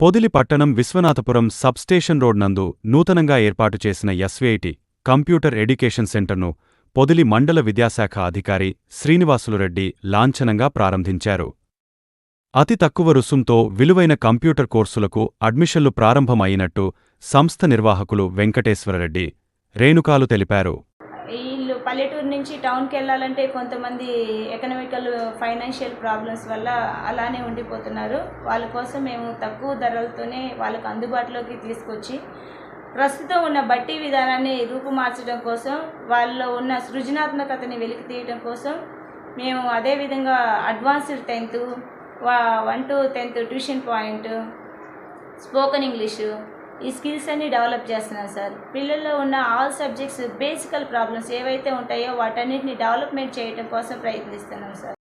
పొదిలి పట్టణం Viswanathapuram substation road నందు నూతనంగా ఏర్పాటు చేసిన ఎస్వీఐటి కంప్యూటర్ ఎడ్యుకేషన్ సెంటర్ను పొదిలి మండల విద్యాశాఖ అధికారి శ్రీనివాసులురెడ్డి లాంఛనంగా ప్రారంభించారు. అతి తక్కువ రుసుంతో విలువైన కంప్యూటర్ కోర్సులకు అడ్మిషన్లు ప్రారంభమైనట్టు సంస్థ నిర్వాహకులు వెంకటేశ్వరరెడ్డి రేణుకాలు తెలిపారు. పల్లెటూరు నుంచి టౌన్కి వెళ్ళాలంటే కొంతమంది ఎకనామికల్ ఫైనాన్షియల్ ప్రాబ్లమ్స్ వల్ల అలానే ఉండిపోతున్నారు. వాళ్ళ కోసం మేము తక్కువ ధరలతోనే వాళ్ళకు అందుబాటులోకి తీసుకొచ్చి ప్రస్తుతం ఉన్న బట్టి విధానాన్ని రూపుమార్చడం కోసం వాళ్ళలో ఉన్న సృజనాత్మకతని వెలికి తీయడం కోసం మేము అదేవిధంగా advanced tenth one two tenth tuition point spoken English ఈ స్కిల్స్ అన్ని డెవలప్ చేస్తున్నాం సార్. పిల్లల్లో ఉన్న ఆల్ సబ్జెక్ట్స్ బేసికల్ ప్రాబ్లమ్స్ ఏవైతే ఉంటాయో వాటన్నిటిని డెవలప్మెంట్ చేయడం కోసం ప్రయత్నిస్తున్నాం సార్.